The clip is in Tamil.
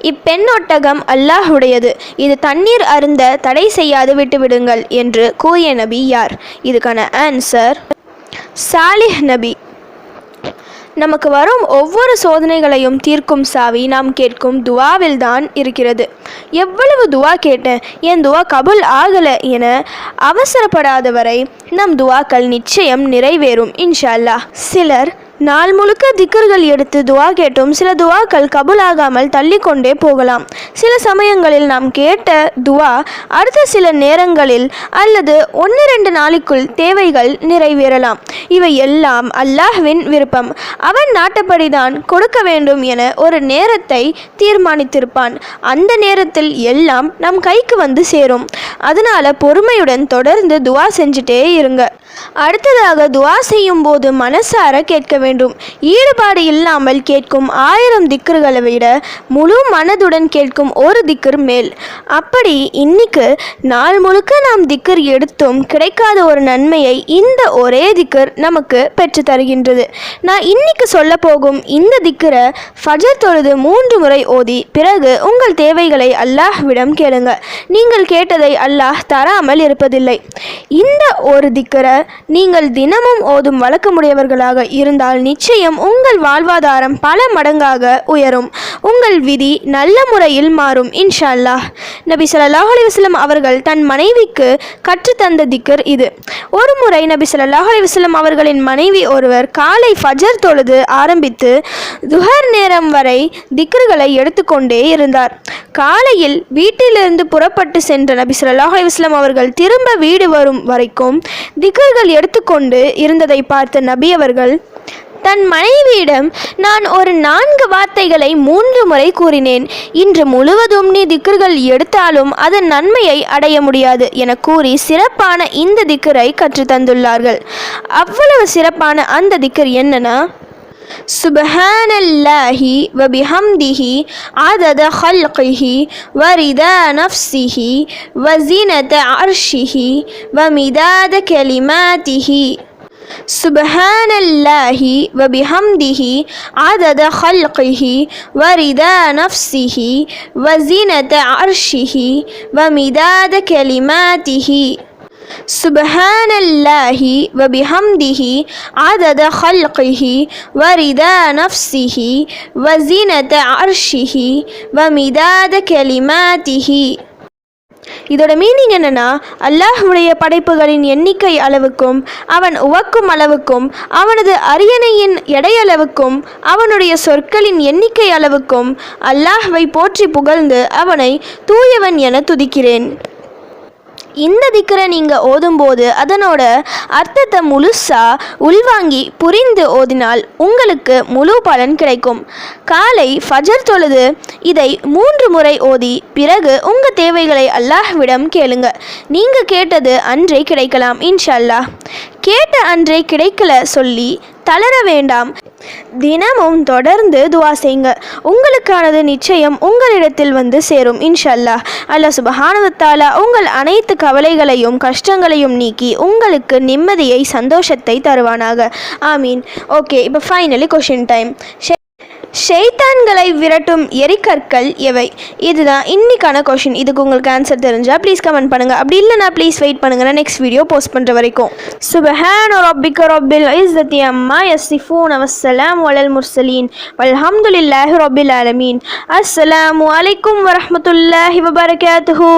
இப்பெண் ஒட்டகம் அல்லாஹுடையது. இது தண்ணீர் அருந்த தடை செய்யாது விட்டுவிடுங்கள் என்று கூறிய நபி யார்? இதுக்கான ஆன்சர் சாலிஹ் நபி. நமக்கு வரும் ஒவ்வொரு சோதனைகளையும் தீர்க்கும் சாவி நாம் கேட்கும் துவாவில் தான் இருக்கிறது. எவ்வளவு துவா கேட்டேன் என் துவா கபுல் ஆகலை என அவசரப்படாதவரை நம் துவாக்கள் நிச்சயம் நிறைவேறும் இன்ஷா அல்லாஹ். சிலர் நாள் முழுக்க திக்கர்கள் எடுத்து துவா கேட்டும். சில துவாக்கள் கபுலாகாமல் தள்ளிக்கொண்டே போகலாம். சில சமயங்களில் நாம் கேட்ட துவா அடுத்த சில நேரங்களில் அல்லது ஒன்று ரெண்டு நாளைக்குள் தேவைகள் நிறைவேறலாம். இவை எல்லாம் அல்லாஹ்வின் விருப்பம். அவன் நாட்டப்படிதான் கொடுக்க வேண்டும் என ஒரு நேரத்தை தீர்மானித்திருப்பான். அந்த நேரத்தில் எல்லாம் நம் கைக்கு வந்து சேரும். அதனால பொறுமையுடன் தொடர்ந்து துவா செஞ்சுட்டே இருங்க. அடுத்ததாக துவா செய்யும் போது மனசார கேட்க வேண்டும். ஈடுபாடு இல்லாமல் கேட்கும் ஆயிரம் திக்கர்களை விட முழு மனதுடன் கேட்கும் ஒரு திக்கர் மேல். அப்படி இன்னைக்கு நாள் முழுக்க நாம் திக்கர் எடுத்தும் கிடைக்காத ஒரு நன்மையை இந்த ஒரே திக்கர் நமக்கு பெற்று தருகின்றது. நான் இன்னைக்கு சொல்ல போகும் இந்த திக்கரை ஃபஜர் தொழுது மூன்று முறை ஓதி பிறகு உங்கள் தேவைகளை அல்லாஹ்விடம் கேளுங்க. நீங்கள் கேட்டதை அல்லாஹ் தராமல் இருப்பதில்லை. இந்த ஒரு திக்கரை நீங்கள் தினமும் ஓதும் வழக்கமுடையவர்களாக இருந்தால் நிச்சயம் உங்கள் வாழ்வாதாரம் பல மடங்காக உயரும். உங்கள் விதி நல்ல முறையில் மாறும் இன்ஷா அல்லாஹ் நபி ஸல்லல்லாஹு அலைஹி அவர்கள் தன் மனைவிக்கு கற்றுத்தந்த திக்கர் இது. ஒரு முறை நபி ஸல்லல்லாஹு அலைஹி அவர்களின் மனைவி ஒருவர் காலை ஃபஜர் தொழுது ஆரம்பித்து துஹர் நேரம் வரை திக்ருகளை எடுத்துக்கொண்டே இருந்தார். காலையில் வீட்டிலிருந்து புறப்பட்டு சென்ற நபி சொல்லாஹ் அலைஹி அவர்கள் திரும்ப வீடு வரும் வரைக்கும் திக்கர்கள் எடுத்துக்கொண்டு இருந்ததை பார்த்த நபி அவர்கள் தன் மனைவியிடம் நான் ஒரு நான்கு வார்த்தைகளை மூன்று முறை கூறினேன். இன்று முழுவதும் நீ திக்கர்கள் எடுத்தாலும் அதன் நன்மையை அடைய முடியாது என கூறி சிறப்பான இந்த திக்கரை கற்றுத்தந்துள்ளார்கள். அவ்வளவு சிறப்பான அந்த திக்கர் என்னன்னா سبحان الله وبحمده عدد خلقه ورضا نفسه وزنة عرشه ومداد كلماته. سبحان الله وبحمده عدد خلقه ورضا نفسه وزنة عرشه ومداد كلماته. سبحان الله وبحمده عدد خلقه ورضا نفسه وزنة عرشه ومداد كلماته இதோட மீனிங் என்னன்னா அல்லாஹ்வுடைய படைப்புகளின் எண்ணிக்கை அளவுக்கும் அவன் உவக்கும் அளவுக்கும் அவனது அரியணையின் எடையளவுக்கும் அவனுடைய சொற்களின் எண்ணிக்கை அளவுக்கும் அல்லாஹ்வை போற்றி புகழ்ந்து அவனை தூயவன் என துதிக்கிறேன் இந்த திக்கரை நீங்கள் ஓதும்போது அதனோட அர்த்தத்தை முழுசா உள்வாங்கி புரிந்து ஓதினால் உங்களுக்கு முழு பலன் கிடைக்கும். காலை ஃபஜர் தொழுது இதை மூன்று முறை ஓதி பிறகு உங்கள் தேவைகளை அல்லாஹ்விடம் கேளுங்க. நீங்கள் கேட்டது அன்றே கிடைக்கலாம் இன்ஷா அல்லாஹ். கேட்ட அன்றே கிடைக்கல சொல்லி தளர வேண்டாம். தினமும் தொடர்ந்து துவா செய்யுங்க. உங்களுக்கானது நிச்சயம் உங்களிடத்தில் வந்து சேரும். இன்ஷல்லா. அல்லாஹ் அல்லாஹ் சுபஹானவத்தாலா உங்கள் அனைத்து கவலைகளையும் கஷ்டங்களையும் நீக்கி உங்களுக்கு நிம்மதியை சந்தோஷத்தை தருவானாக. ஆமீன். ஓகே இப்போ ஃபைனலி கொஷின் டைம் ஷெய்தான்களை விரட்டும் எரிக்கற்கள் எவை? இதுதான் இன்னைக்கான கொஷின் இதுக்கு உங்களுக்கு ஆன்சர் தெரிஞ்சால் ப்ளீஸ் கமெண்ட் பண்ணுங்கள் அப்படி இல்லைனா ப்ளீஸ் வெயிட் பண்ணுங்கள் நான் நெக்ஸ்ட் வீடியோ போஸ்ட் பண்ணுற வரைக்கும். சுபஹான் ரப்பிக்க ரப்பில் இஸ்ஸத்தி அம்மா யஸ்ஸிஃபூன் அவசலாம் வலல் முர்சலீன் வல்ஹம்துலில்லாஹி ரப்பில் ஆலமீன். அஸ்ஸலாமு அலைக்கும் வரமத்துல்லாஹி வபரகாத்துஹு.